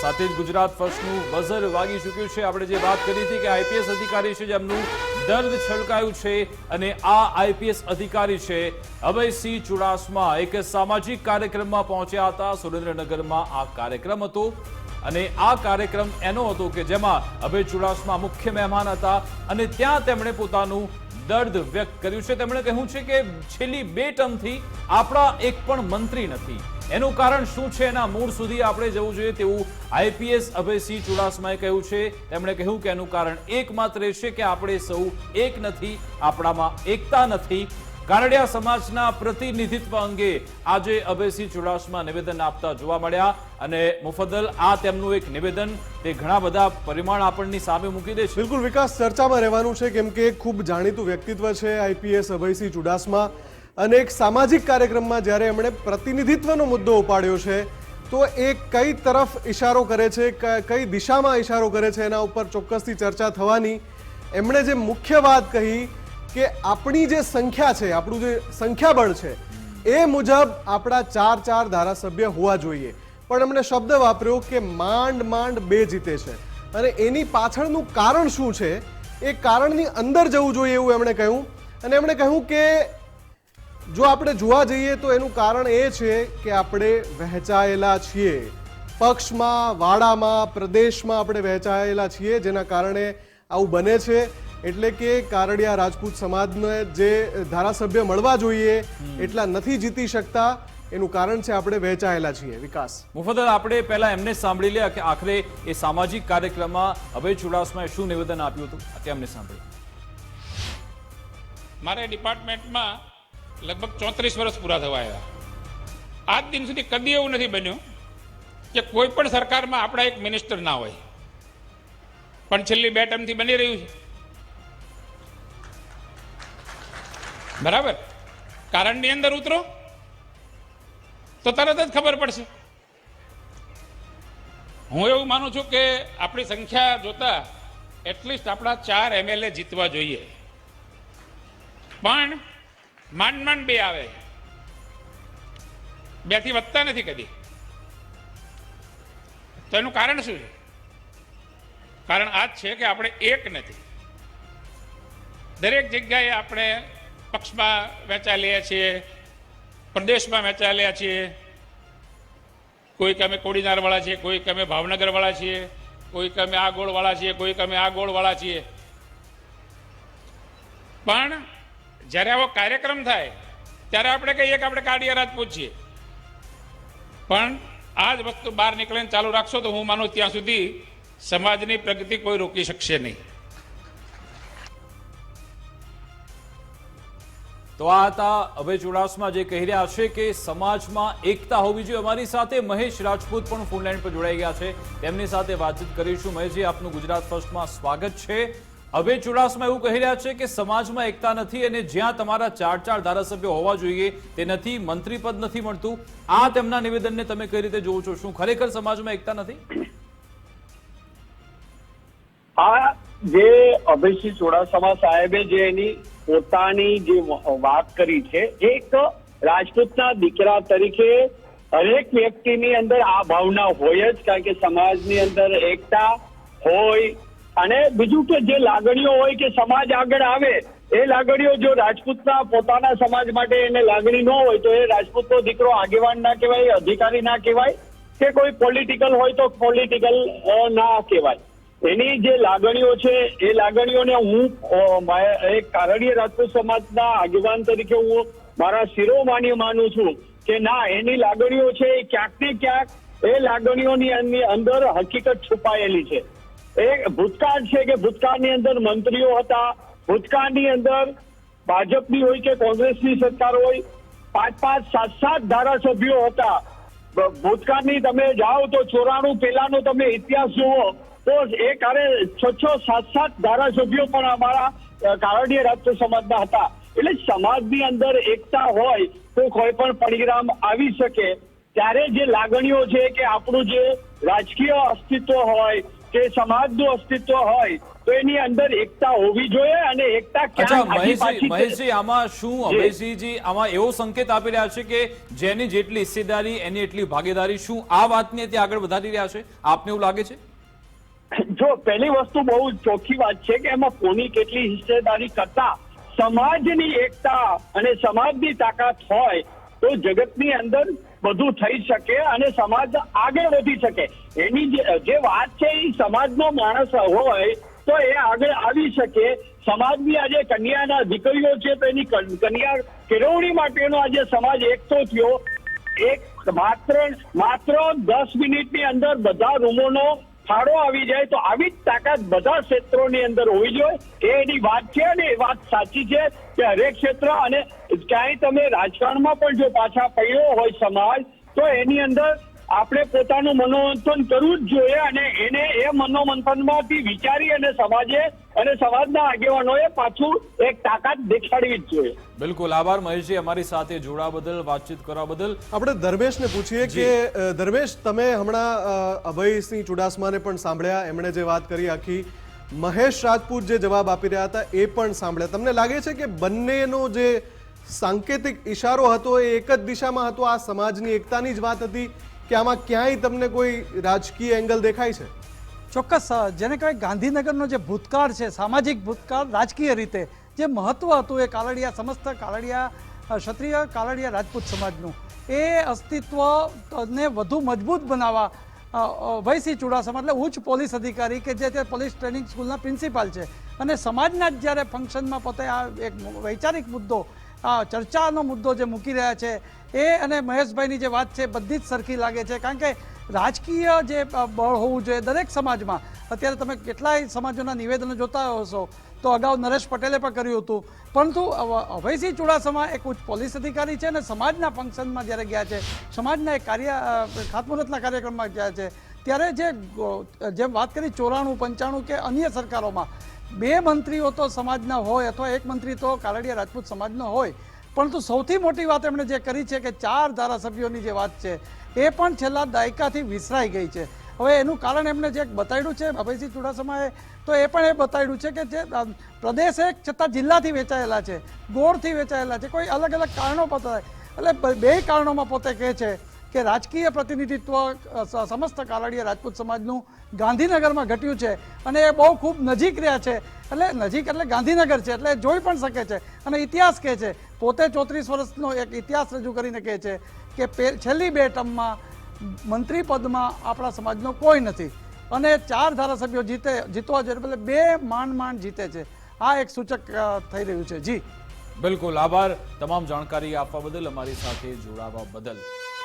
સાથે જ ગુજરાત ફર્સ્ટનું બઝર વાગી ચૂક્યું છે. આપણે જે વાત કરી હતી કે આઈપીએસ અધિકારી છે જેમનું દર્દ છલકાયું છે અને આ આઈપીએસ અધિકારી છે અભયસિંહ ચુડાસમા. એક સામાજિક કાર્યક્રમમાં પહોંચ્યા હતા. સુરેન્દ્રનગરમાં આ કાર્યક્રમ હતો અને આ કાર્યક્રમ એનો હતો કે જેમાં અભય ચુડાસમા મુખ્ય મહેમાન હતા અને ત્યાં તેમણે પોતાનું દર્દ વ્યક્ત કર્યું છે. તેમણે કહ્યું છે કે છેલ્લી બે ટર્મથી આપણા એક પણ મંત્રી નથી. એનું કારણ શું છે? એના મૂળ સુધી આપણે જવું જોઈએ તેવું આઈપીએસ અભયસિંહ ચુડાસમાએ કહ્યું છે. તેમણે કહ્યું કે એનું કારણ એકમાત્ર એ છે કે આપણે સૌ એક નથી, આપણામાં એકતા નથી. કારડિયા સમાજના પ્રતિનિધિત્વ અંગે આજે અભયસિંહ ચુડાસમા નિવેદન આપતા જોવા મળ્યા અને મુફદ્દલ આ તેમનું એક નિવેદન. તે ઘણા બધા પરિમાણ આપણની સામે મૂકી દે છે. બિલકુલ વિકાસ ચર્ચામાં રહેવાનું છે, કેમ કે ખૂબ જાણીતું વ્યક્તિત્વ છે આઈપીએસ અભયસિંહ ચુડાસમા. અને એક સામાજિક કાર્યક્રમમાં જ્યારે એમણે પ્રતિનિધિત્વનો મુદ્દો ઉપાડ્યો છે, તો એ કઈ તરફ ઇશારો કરે છે કઈ દિશામાં ઇશારો કરે છે એના ઉપર ચોક્કસથી ચર્ચા થવાની. એમણે જે મુખ્ય વાત કહી કે આપણી જે સંખ્યા છે, આપણું જે સંખ્યાબળ છે, એ મુજબ આપણા ચાર ચાર ધારાસભ્ય હોવા જોઈએ. પણ એમણે શબ્દ વાપર્યો કે માંડ માંડ બે જીતે છે. અને એની પાછળનું કારણ શું છે? એ કારણની અંદર જવું જોઈએ એવું એમણે કહ્યું. અને એમણે કહ્યું કે જો આપણે જોવા જઈએ તો એનું કારણ એ છે કે આપણે વહેંચાયેલા છીએ. પક્ષમાં વાડામાં પ્રદેશમાં આપણે વહેંચાયેલા છીએ જેના કારણે આવું બને છે. એટલે કે કારડિયા રાજપૂત સમાજને જે ધારાસભ્ય મળવા જોઈએ એટલા નથી જીતી શકતા. એનું કારણ છે આપણે વહેંચાયેલા છીએ. વિકાસ. મુફદ્દલ આપણે પહેલા એમને સાંભળી લે કે આખરે એ સામાજિક કાર્યક્રમમાં અભય ચુડાસમાએ શું નિવેદન આપ્યું હતું? તે અમને સાંભળ્યું મારે ડિપાર્ટમેન્ટમાં લગભગ ચોત્રીસ વર્ષ પૂરા થવા આવ્યા. આજ દિન સુધી કદી એવું નથી બન્યું કે કોઈ પણ સરકારમાં આપણા એક મિનિસ્ટર ના હોય. પણ છેલ્લી બે ટર્મથી બની રહ્યું છે. બરાબર? કારણની અંદર ઉતરો, તો તરત જ ખબર પડશે. હું એવું માનું છું કે આપણી સંખ્યા જોતા એટલીસ્ટ આપણા ચાર એમએલએ જીતવા જોઈએ. પણ માંડ માંડ બે આવે. બેથી વધતા નથી કદી. તો એનું કારણ શું છે? કારણ આ જ છે કે આપણે એક નથી. દરેક જગ્યાએ આપણે પક્ષમાં વહેંચાયેલા છીએ, પ્રદેશમાં વહેંચાયેલા છીએ. કોઈક અમે કોડીનારવાળા છીએ, કોઈક અમે ભાવનગરવાળા છીએ, કોઈક અમે આ ગોળવાળા છીએ, કોઈક અમે આ ગોળવાળા છીએ. પણ જ્યારે આવો કાર્યક્રમ થાય, ત્યારે આપણે કહીએ કે આપણે કાડિયા પૂછીએ. પણ આ જ વસ્તુ બહાર નીકળીને ચાલુ રાખશો તો હું માનું ત્યાં સુધી સમાજની પ્રગતિ કોઈ રોકી શકશે નહીં. તો આ હતા અભય ચુડાસમા જે કહી રહ્યા છે કે સમાજમાં એકતા હોવી જોઈએ. અમારી સાથે મહેશ રાજપૂત પણ ફોનલાઈન પર જોડાઈ ગયા છે. તેમની સાથે વાતચીત કરીશું. મહેશજી, આપનું ગુજરાત ફર્સ્ટમાં સ્વાગત છે. અભય ચુડાસમા એવું કહી રહ્યા છે કે સમાજમાં એકતા નથી અને જ્યાં તમારા ચાર ચાર ધારાસભ્યો હોવા જોઈએ, તે નથી મંત્રી પદ નથી મળતું. આ તેમના નિવેદનને તમે કઈ રીતે જોવો છો? શું ખરેખર સમાજમાં એકતા નથી? આ જે અભયસિંહ ચુડાસમા સાહેબે જે એની પોતાની જે વાત કરી છે એક રાજપૂતના દીકરા તરીકે હરેક વ્યક્તિની અંદર આ ભાવના હોય જ, કારણ કે સમાજની અંદર એકતા હોય અને બીજું કે જે લાગણીઓ હોય કે સમાજ આગળ આવે, એ લાગણીઓ જો રાજપૂતના પોતાના સમાજ માટે એને લાગણી ન હોય તો એ રાજપૂતનો દીકરો આગેવાન ના કહેવાય, અધિકારી ના કહેવાય કે કોઈ પોલિટિકલ હોય તો પોલિટિકલ ના કહેવાય. એની જે લાગણીઓ છે, એ લાગણીઓને હું એક કારણીય રાજપૂત સમાજના આગેવાન તરીકે હું મારા શિરોમાની માનું છું કે ના, એની લાગણીઓ છે એ ક્યાંક ને ક્યાંક એ લાગણીઓની અંદર હકીકત છુપાયેલી છે. એ ભૂતકાળ છે કે ભૂતકાળની અંદર મંત્રીઓ હતા. ભૂતકાળની અંદર ભાજપની હોય કે કોંગ્રેસની સરકાર હોય, પાંચ પાંચ, સાત સાત ધારાસભ્યો હતા. ભૂતકાળની તમે જાઓ તો ચોરાણું પેલાનો તમે ઇતિહાસ જુઓ, તો એ કારે છ છ, સાત સાત ધારાસભ્યો પણ અમારા કારણીય રાષ્ટ્ર સમાજના હતા. એટલે સમાજની અંદર એકતા હોય તો કોઈ પણ પરિણામ આવી શકે. ત્યારે જે લાગણીઓ છે કે આપણું જે રાજકીય અસ્તિત્વ હોય કે સમાજનું અસ્તિત્વ હોય તો એની અંદર એકતા હોવી જોઈએ અને એકતા મહેશજી આમાં શું અભયસિંહજી આમાં એવો સંકેત આપી રહ્યા છે કે જેની જેટલી હિસ્સેદારી એની એટલી ભાગીદારી શું આ વાતને ત્યાં આગળ વધારી રહ્યા છે? આપને એવું લાગે છે? જો પહેલી વસ્તુ બહુ ચોખ્ખી વાત છે કે એમાં કોની કેટલી હિસ્સેદારી કરતા? સમાજની એકતા અને સમાજની તાકાત હોય તો જગતની અંદર બધું થઈ શકે અને સમાજ આગળ વધી શકે. એની જે- વાત છે એ સમાજનો માણસ હોય તો એ આગળ આવી શકે. સમાજની આજે કન્યાના દીકરીઓ છે તો એની કન્યા કેળવણી માટેનો આજે સમાજ એકઠો થયો. એક માત્ર માત્ર દસ મિનિટની અંદર બધા રૂમોનો ફાળો આવી જાય તો આવી જ તાકાત બધા ક્ષેત્રોની અંદર હોવી જોઈએ. એ એની વાત છે અને એ વાત સાચી છે કે હરેક ક્ષેત્ર અને ક્યાંય તમે રાજકારણમાં પણ જો પાછા પડ્યો હોય સમાજ, તો એની અંદર આપણે પોતાનું મનોમંથન કરવું જ જોઈએ અને એને એ મનોમંથનમાંથી વિચારી અને સમાજે અને સમાજના આગેવાનોએ પાછું એક તાકાત દેખાડવી જ જોઈએ. બિલકુલ. આભાર મહેશજી અમારી સાથે જોડા બદલ વાતચીત કરવા બદલ. આપણે ધર્મેશને પૂછીએ કે ધર્મેશ તમે હમણાં અભયસિંહ ચુડાસમાને પણ સાંભળ્યા એમણે જે વાત કરી આખી મહેશ રાજપૂત જે જવાબ આપી રહ્યા હતા એ પણ સાંભળ્યા. તમને લાગે છે કે બંનેનો જે સાંકેતિક ઈશારો હતો એ એક જ દિશામાં હતો? આ સમાજની એકતાની જ વાત હતી કે આમાં ક્યાંય તમને કોઈ રાજકીય એંગલ દેખાય છે? ચોક્કસ જેને કહેવાય ગાંધીનગરનો જે ભૂતકાળ છે, સામાજિક ભૂતકાળ, રાજકીય રીતે, જે મહત્વ હતું એ કાલડિયા, સમસ્ત કાલડિયા ક્ષત્રિય કાલડિયા રાજપૂત સમાજનું, એ અસ્તિત્વને વધુ મજબૂત બનાવવા ભયસિંહ ચુડાસમા, એટલે ઉચ્ચ પોલીસ અધિકારી કે જે તે પોલીસ ટ્રેનિંગ સ્કૂલના પ્રિન્સિપાલ છે, અને સમાજના જ જ્યારે ફંક્શનમાં પોતે આ એક વૈચારિક મુદ્દો ચર્ચાનો મુદ્દો જે મૂકી રહ્યા છે, એ અને મહેશભાઈની જે વાત છે, બધી જ સરખી લાગે છે. કારણ કે રાજકીય જે બળ હોવું જોઈએ દરેક સમાજમાં. અત્યારે તમે કેટલાય સમાજોના નિવેદનો જોતા હશો, તો અગાઉ નરેશ પટેલે પણ કર્યું હતું. પરંતુ અભયસિંહ ચુડાસમા એક ઉચ્ચ પોલીસ અધિકારી છે અને સમાજના ફંક્શનમાં જ્યારે ગયા છે, સમાજના એક કાર્ય ખાતમુહૂર્તના કાર્યક્રમમાં ગયા છે, ત્યારે જે જેમ વાત કરી ચોરાણું, પંચાણું કે અન્ય સરકારોમાં બે મંત્રીઓ તો સમાજના હોય અથવા એક મંત્રી તો કાલડિયા રાજપૂત સમાજનો હોય. પરંતુ સૌથી મોટી વાત એમણે જે કરી છે કે ચાર ધારાસભ્યોની જે વાત છે, એ પણ છેલ્લા દાયકાથી વિસરાઈ ગઈ છે. હવે એનું કારણ એમણે જે બતાડ્યું છે ભભયસિંહ ચુડાસમાએ, તો એ પણ એ બતાડ્યું છે કે જે પ્રદેશ એક છતાં જિલ્લાથી વેચાયેલા છે, ગોળથી વેચાયેલા છે, કોઈ અલગ અલગ કારણો બતાવે એટલે બે કારણોમાં પોતે કહે છે કે રાજકીય પ્રતિનિધિત્વ સમસ્ત કાલાડીએ રાજપૂત સમાજનું ગાંધીનગરમાં ઘટ્યું છે અને એ બહુ ખૂબ નજીક રહ્યા છે. એટલે નજીક એટલે ગાંધીનગર છે, એટલે જોઈ પણ શકે છે અને ઇતિહાસ કહે છે. પોતે ચોત્રીસ વર્ષનો એક ઇતિહાસ રજૂ કરીને કહે છે કે છેલ્લી બે ટર્મમાં મંત્રી પદમાં આપણા સમાજનો કોઈ નથી અને ચાર ધારાસભ્યો જીતે, જીતવા જોઈએ એટલે બે માંડ માંડ જીતે છે. આ એક સૂચક થઈ રહ્યું છે. જી. બિલકુલ, આભાર. તમામ જાણકારી આપવા બદલ, અમારી સાથે જોડાવા બદલ.